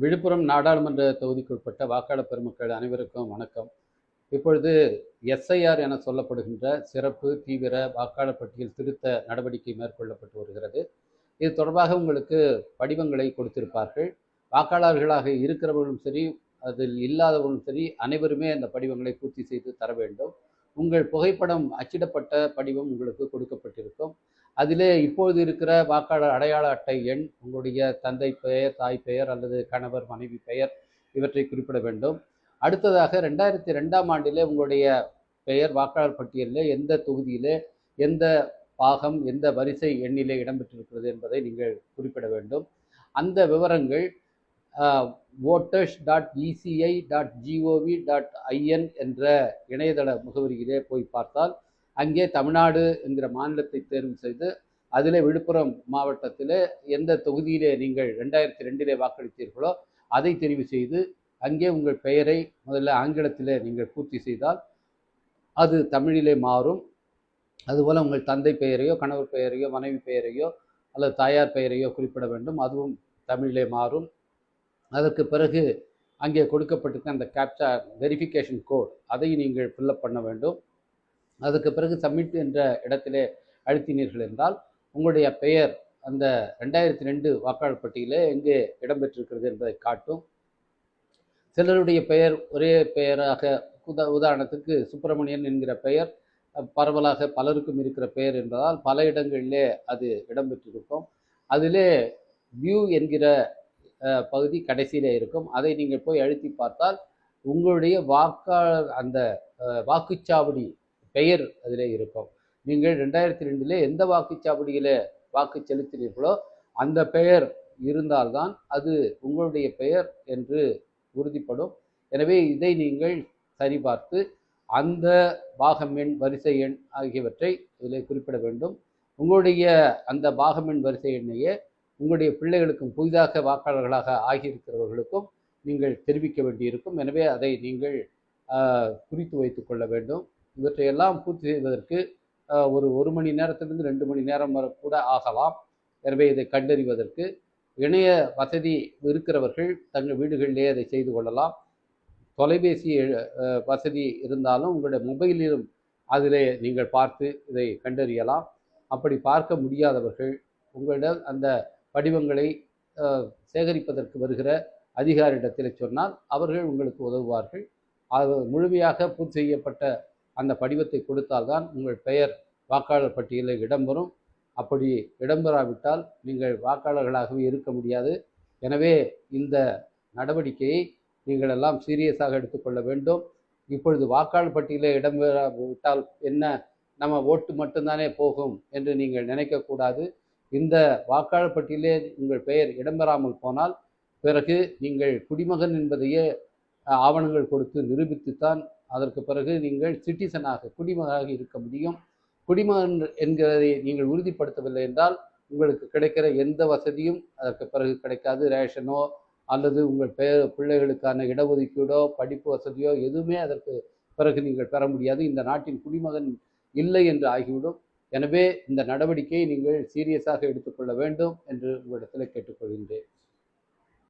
விழுப்புரம் நாடாளுமன்ற தொகுதிக்குட்பட்ட வாக்காளர் பெருமக்கள் அனைவருக்கும் வணக்கம். இப்பொழுது எஸ்ஐஆர் என சொல்லப்படுகின்ற சிறப்பு தீவிர வாக்காளர் பட்டியல் திருத்த நடவடிக்கை மேற்கொள்ளப்பட்டு வருகிறது. இது தொடர்பாக உங்களுக்கு படிவங்களை கொடுத்திருப்பார்கள். வாக்காளர்களாக இருக்கிறவர்களும் சரி அதில் இல்லாதவர்களும் சரி அனைவருமே அந்த படிவங்களை பூர்த்தி செய்து தர வேண்டும். உங்கள் புகைப்படம் அச்சிடப்பட்ட படிவம் உங்களுக்கு கொடுக்கப்பட்டிருக்கும். அதிலே இப்போது இருக்கிற வாக்காளர் அடையாள அட்டை எண் உங்களுடைய தந்தை பெயர் தாய் பெயர் அல்லது கணவர் மனைவி பெயர் இவற்றை குறிப்பிட வேண்டும். அடுத்ததாக ரெண்டாயிரத்தி ரெண்டாம் ஆண்டிலே உங்களுடைய பெயர் வாக்காளர் பட்டியலில் எந்த தொகுதியிலே எந்த பாகம் எந்த வரிசை எண்ணிலே இடம்பெற்றிருக்கிறது என்பதை நீங்கள் குறிப்பிட வேண்டும். அந்த விவரங்கள் voters dot ECI dot GOV dot IN என்ற இணையதள முகவரியிலே போய் பார்த்தால் அங்கே தமிழ்நாடு என்கிற மாநிலத்தை தேர்வு செய்து அதிலே விழுப்புரம் மாவட்டத்திலே எந்த தொகுதியிலே நீங்கள் ரெண்டாயிரத்தி ரெண்டிலே வாக்களித்தீர்களோ அதை தெரிவு செய்து அங்கே உங்கள் பெயரை முதல்ல ஆங்கிலத்திலே நீங்கள் பூர்த்தி செய்தால் அது தமிழிலே மாறும். அதுபோல் உங்கள் தந்தை பெயரையோ கணவர் பெயரையோ மனைவி பெயரையோ அல்லது தாயார் பெயரையோ குறிப்பிட வேண்டும். அதுவும் தமிழிலே மாறும். அதற்கு பிறகு அங்கே கொடுக்கப்பட்டிருக்க அந்த கேப்சா வெரிஃபிகேஷன் கோட் அதை நீங்கள் ஃபில்லப் பண்ண வேண்டும். அதுக்கு பிறகு சப்மிட் என்ற இடத்திலே அழுத்தினீர்கள் என்றால் உங்களுடைய பெயர் அந்த ரெண்டாயிரத்தி ரெண்டு வாக்காளர் பட்டியலே எங்கே இடம்பெற்றிருக்கிறது என்பதை காட்டும். சிலருடைய பெயர் ஒரே பெயராக உதா உதாரணத்துக்கு சுப்பிரமணியன் என்கிற பெயர் பரவலாக பலருக்கும் இருக்கிற பெயர் என்பதால் பல இடங்களிலே அது இடம்பெற்றிருக்கும். அதிலே வியூ என்கிற பகுதி கடைசியிலே இருக்கும். அதை நீங்கள் போய் அழுத்தி பார்த்தால் உங்களுடைய வாக்காளர் அந்த வாக்குச்சாவடி பெயர் அதிலே இருக்கும். நீங்கள் ரெண்டாயிரத்தி ரெண்டிலே எந்த வாக்குச்சாவடியில் வாக்கு செலுத்தினீர்களோ அந்த பெயர் இருந்தால்தான் அது உங்களுடைய பெயர் என்று உறுதிப்படும். எனவே இதை நீங்கள் சரிபார்த்து அந்த பாகம் எண் வரிசை எண் ஆகியவற்றை இதில் குறிப்பிட வேண்டும். உங்களுடைய அந்த பாகம் எண் வரிசை எண்ணையே உங்களுடைய பிள்ளைகளுக்கும் புதிதாக வாக்காளர்களாக ஆகியிருக்கிறவர்களுக்கும் நீங்கள் தெரிவிக்க வேண்டியிருக்கும். எனவே அதை நீங்கள் குறித்து வைத்து கொள்ள வேண்டும். இவற்றையெல்லாம் பூர்த்தி செய்வதற்கு ஒரு ஒரு மணி நேரத்திலிருந்து ரெண்டு மணி நேரம் வரை கூட ஆகலாம். எனவே இதை கண்டறிவதற்கு இணைய வசதி இருக்கிறவர்கள் தங்கள் வீடுகளிலே அதை செய்து கொள்ளலாம். தொலைபேசி வசதி இருந்தாலும் உங்களுடைய மொபைலிலும் அதிலே நீங்கள் பார்த்து இதை கண்டறியலாம். அப்படி பார்க்க முடியாதவர்கள் உங்களிடம் அந்த படிவங்களை சேகரிப்பதற்கு வருகிற அதிகாரியிடத்தில் சொன்னால் அவர்கள் உங்களுக்கு உதவுவார்கள். அது முழுமையாக பூர்த்தி செய்யப்பட்ட அந்த படிவத்தை கொடுத்தால்தான் உங்கள் பெயர் வாக்காளர் பட்டியலில் இடம்பெறும். அப்படி இடம்பெறாவிட்டால் நீங்கள் வாக்காளர்களாகவே இருக்க முடியாது. எனவே இந்த நடவடிக்கையை நீங்கள் எல்லாம் சீரியஸாக எடுத்துக்கொள்ள வேண்டும். இப்பொழுது வாக்காளர் பட்டியலில் இடம்பெறாவிட்டால் என்ன? நம்ம ஓட்டு மட்டும்தானே போகும் என்று நீங்கள் நினைக்கக்கூடாது. இந்த வாக்காளர் பட்டியலே உங்கள் பெயர் இடம்பெறாமல் போனால் பிறகு நீங்கள் குடிமகன் என்பதையே ஆவணங்கள் கொடுத்து நிரூபித்துத்தான் அதற்கு பிறகு நீங்கள் சிட்டிசனாக குடிமகனாக இருக்க முடியும். குடிமகன் என்கிறதை நீங்கள் உறுதிப்படுத்தவில்லை என்றால் உங்களுக்கு கிடைக்கிற எந்த வசதியும் அதற்கு பிறகு கிடைக்காது. ரேஷனோ அல்லது உங்கள் பெயர் பிள்ளைகளுக்கான இடஒதுக்கீடோ படிப்பு வசதியோ எதுவுமே அதற்கு பிறகு நீங்கள் பெற முடியாது. இந்த நாட்டின் குடிமகன் இல்லை என்று ஆகிவிடும். எனவே இந்த நடவடிக்கையை நீங்கள் சீரியஸாக எடுத்துக்கொள்ள வேண்டும் என்று உங்களிடத்தில் கேட்டுக்கொள்கின்றேன்.